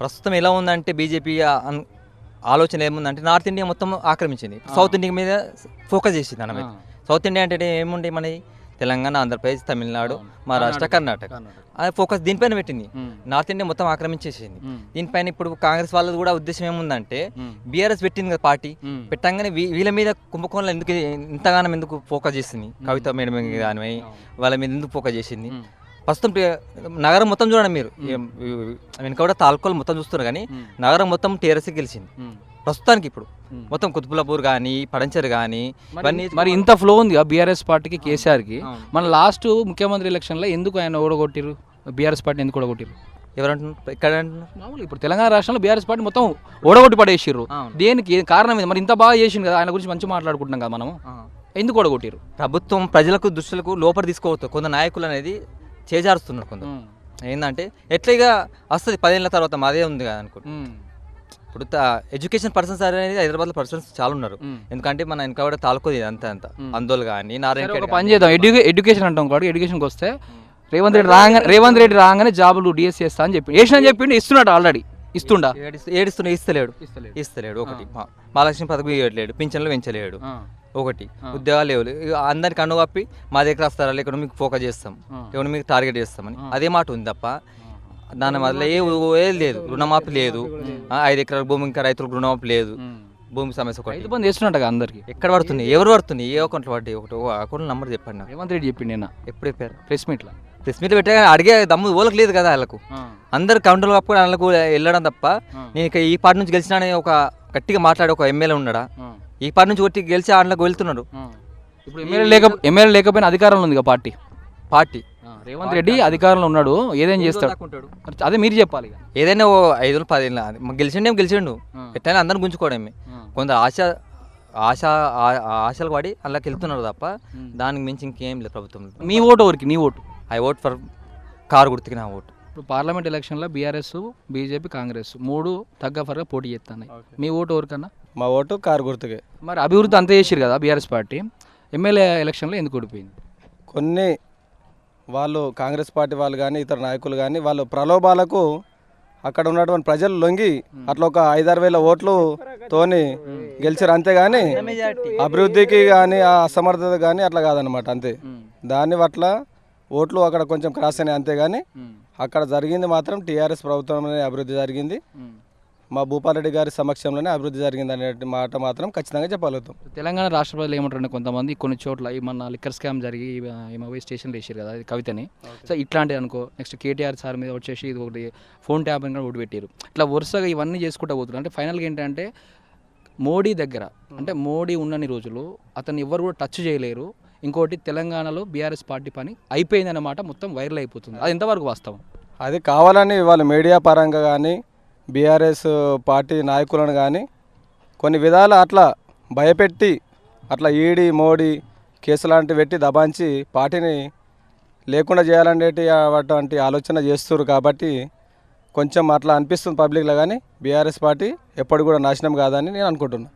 ప్రస్తుతం ఎలా ఉందంటే బీజేపీ ఆలోచన ఏముందంటే నార్త్ ఇండియా మొత్తం ఆక్రమించింది. సౌత్ ఇండియా మీద ఫోకస్ చేసింది అన్న సౌత్ ఇండియా అంటే ఏముండే మన తెలంగాణ ఆంధ్రప్రదేశ్ తమిళనాడు మహారాష్ట్ర కర్ణాటక. అది ఫోకస్ దీనిపైన పెట్టింది. నార్త్ ఇండియా మొత్తం ఆక్రమించేసింది. దీనిపైన ఇప్పుడు కాంగ్రెస్ వాళ్ళది కూడా ఉద్దేశం ఏముందంటే బీఆర్ఎస్ పెట్టింది కదా పార్టీ. పెట్టంగానే వీళ్ళ మీద కుంభకోణంలో ఎందుకు ఇంతగానం ఎందుకు ఫోకస్ చేసింది? కవిత మేడం కానీ వాళ్ళ మీద ఎందుకు ఫోకస్ చేసింది? ప్రస్తుతం నగరం మొత్తం చూడండి మీరు. వెనుక కూడా తాలూకాలు మొత్తం చూస్తున్నారు కానీ నగరం మొత్తం టీఆర్ఎస్ గెలిచింది. ప్రస్తుతానికి ఇప్పుడు మొత్తం కుతుబులాపూర్ కానీ పడంచర్ కానీ ఇవన్నీ మరి ఇంత ఫ్లో ఉంది బీఆర్ఎస్ పార్టీకి కేసీఆర్కి. మన లాస్ట్ ముఖ్యమంత్రి ఎలక్షన్లో ఎందుకు ఆయన ఓడగొట్టిరు బీఆర్ఎస్ పార్టీ ఎందుకు ఓడగొట్టిరు ఎవరంటున్నారు? ఇక్కడ అంటున్నారు? మామూలు ఇప్పుడు తెలంగాణ రాష్ట్రంలో బీఆర్ఎస్ పార్టీ మొత్తం ఓడగొట్టి పడేసిర్రు. అవును. దేనికి? ఏం కారణం ఇది మరి ఇంత బాగా చేసింది కదా ఆయన గురించి మంచిగా మాట్లాడుకుంటున్నాం కదా మనము. ఎందుకు ఓడగొట్టిరు ప్రభుత్వం ప్రజలకు దుస్తులకు లోపల తీసుకోవచ్చు కొంత నాయకులు అనేది చేజారుస్తున్నారు కొందరు. ఏంటంటే ఎట్లా వస్తుంది పదేళ్ళ తర్వాత మాదే ఉంది కదా అనుకో ఇప్పుడు ఎడ్యుకేషన్ పర్సన్స్ అనేది హైదరాబాద్లో పర్సన్స్ చాలా ఉన్నారు. ఎందుకంటే మన వెనక కూడా తాలూకు అంత అంత. అందోలు కానీ నారాయణ పని చేద్దాం. ఎడ్యు ఎడ్యుకేషన్ అంటాం కాబట్టి ఎడ్యుకేషన్కి వస్తే రేవంత్ రెడ్డి రాగానే రేవంత్ రెడ్డి రాగానే జాబులు డిఎస్ చేస్తా అని చెప్పి. వేసిన చెప్పిండు ఇస్తున్నాడు ఆల్రెడీ. ఇస్తుండా? ఏడుస్తున్నా ఇస్తలేడు. ఇస్తలేడు. ఒకటి. మహాలక్ష్మి పథకం ఇవ్వట్లేడు పింఛన్లు పెంచలేడు. ఒకటి. ఉద్యోగాలు లేవు. అందరికి కప్పి మా దగ్గర వస్తారా? లేకుండా మీకు ఫోకస్ చేస్తాం. లేకుండా మీకు టార్గెట్ చేస్తామని. అదే మాట ఉంది తప్ప. దాని వల్ల ఏ లేదు. రుణమాఫీ లేదు. ఐదు ఎకరాల భూమి ఇంకా రైతులకు రుణమాఫీ లేదు. భూమి సమస్య ఒకటి. రైతు బంధు అందరికి? ఎక్కడ పడుతుంది? ఎవరు పడుతుంది? ఏ అకౌంట్లో పడ్డాయి? ఒకటి ఒక అకౌంట్ నెంబర్ చెప్పండి నాకు. రేవంత్ రెడ్డి చెప్పిండు నిన్న. ఎప్పుడు చెప్పారు? ప్రెస్ మీట్లో. ప్రెస్ మీట్ పెట్టే అడిగే దమ్ము ఓలకు లేదు కదా వాళ్ళకు. అందరు కౌంటర్లు కప్పుకొని వాళ్ళకు వెళ్ళడం తప్ప నేను ఇక ఈ పార్టీ నుంచి గెలిచినా అనే ఒక గట్టిగా మాట్లాడే ఒక ఎమ్మెల్యే ఉన్నాడా? ఈ పార్టీ నుంచి కొట్టి గెలిచి వాళ్ళకి వెళ్తున్నాడు ఇప్పుడు ఎమ్మెల్యే లేక ఎమ్మెల్యే లేకపోయినా అధికారంలో ఉంది పార్టీ. పార్టీ. రేవంత్ రెడ్డి అధికారంలో ఉన్నాడు ఏదేం చేస్తాడు? అదే మీరు చెప్పాలి. ఏదైనా ఓ ఐదు పదిహేను గెలిచిండే గెలిచిండు? ఎట్లయినా అందరిని గుంజుకోవడమే. కొందరు ఆశ ఆశ ఆశలు పడి అందులోకి వెళ్తున్నారు తప్ప దానికి మించి ఇంకేం లేదు ప్రభుత్వంలో. మీ ఓటు ఎవరికి? నీ vote? I vote for car గుర్తుకి నా ఓటు. ఇప్పుడు పార్లమెంట్ ఎలక్షన్లో బీఆర్ఎస్ బీజేపీ కాంగ్రెస్ మూడు తగ్గ ఫరగా పోటీ చేస్తున్నాయి మీ ఓటు ఎవరికన్నా? మా ఓటు కారు గుర్తుకే. మరి అభివృద్ధి అంతా చేసిరు కదా బీఆర్ఎస్ పార్టీ. ఎమ్మెల్యే ఎలక్షన్లో ఎందుకు ఓడిపోయింది? కొన్ని వాళ్ళు కాంగ్రెస్ పార్టీ వాళ్ళు కానీ ఇతర నాయకులు కానీ వాళ్ళు ప్రలోభాలకు అక్కడ ఉన్నటువంటి ప్రజలు లొంగి అట్లా ఒక ఐదారు వేల ఓట్లు తోని గెలిచారు అంతేగాని అభివృద్ధికి కానీ ఆ అసమర్థత కానీ అట్లా కాదనమాట అంతే. దాని పట్ల ఓట్లు అక్కడ కొంచెం క్రాస్ అయినాయి అంతేగాని అక్కడ జరిగింది మాత్రం టీఆర్ఎస్ ప్రభుత్వంలోనే అభివృద్ధి జరిగింది. మా భూపాలరెడ్డి గారి సమక్షంలోనే అభివృద్ధి జరిగింది అనే మాట మాత్రం ఖచ్చితంగా చెప్పగలుగుతాం. తెలంగాణ రాష్ట్ర ప్రజలు ఏమంటారంటే కొంతమంది కొన్ని చోట్ల ఈ మన లిక్కర్ స్కామ్ జరిగి ఈమె పోయి స్టేషన్లో వేసారు కదా అది కవితని. సో ఇట్లాంటివి అనుకో నెక్స్ట్ కేటీఆర్ సార్ మీద వచ్చేసి ఇది ఒకటి ఫోన్ ట్యాపింగ్ కూడా ఒకటి పెట్టారు ఇట్లా వరుసగా ఇవన్నీ చేసుకుంటూ పోతున్నారు. అంటే ఫైనల్గా ఏంటంటే మోడీ దగ్గర అంటే మోడీ ఉన్నన్ని రోజులు అతన్ని ఎవరు కూడా టచ్ చేయలేరు. ఇంకోటి తెలంగాణలో బీఆర్ఎస్ పార్టీ పని అయిపోయిందన్నమాట మొత్తం వైరల్ అయిపోతుంది. అది ఎంతవరకు వాస్తవం? అది కావాలని వాళ్ళ మీడియా పరంగా కానీ బీఆర్ఎస్ పార్టీ నాయకులను కానీ కొన్ని విధాలు అట్లా భయపెట్టి అట్లా ఈడీ మోడీ కేసు లాంటివి పెట్టి దబాంచి పార్టీని లేకుండా చేయాలనేటి అటువంటి ఆలోచన చేస్తున్నారు కాబట్టి కొంచెం అట్లా అనిపిస్తుంది పబ్లిక్లో కానీ బీఆర్ఎస్ పార్టీ ఎప్పటికి కూడా నాశనం కాదని నేను అనుకుంటున్నాను